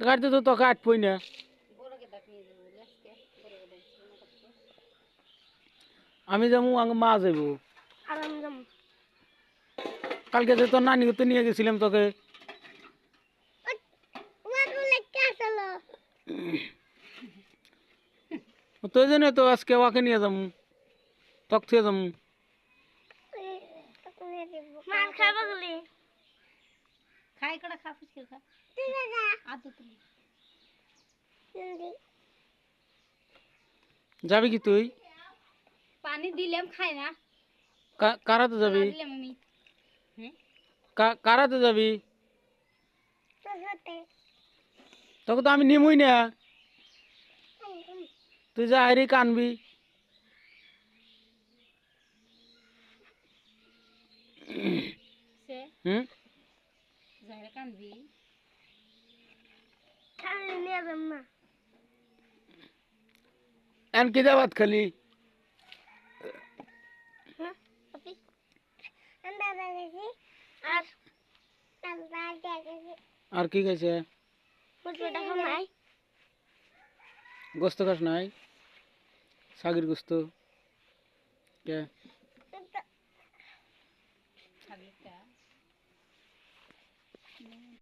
গাড়িতে তো তোকে আটবই না। আমি যাব মা যাব। কালকে যে তোর নানি তো নিয়ে গেছিলাম তোকে। তো জন্য তো আজকে ওকে নিয়ে যাব। তক থেকে যাব। খাব গুলি খাই করে খা ফুচকে খা। আছে আদু তুলি যাবি কি তুই? পানি দিলাম খাই না। কা- কারাতে যাবি? দিলাম আমি। হ্যাঁ কা- কারাতে যাবি? তোকে তো আমি নিমুই না। তুই যা হারি কানবি সে? হুম? Tanvi. आणि किती भात खाली আর কি খাইছে গোস্ত খাস নাই সাগির গোস্ত কে Yeah.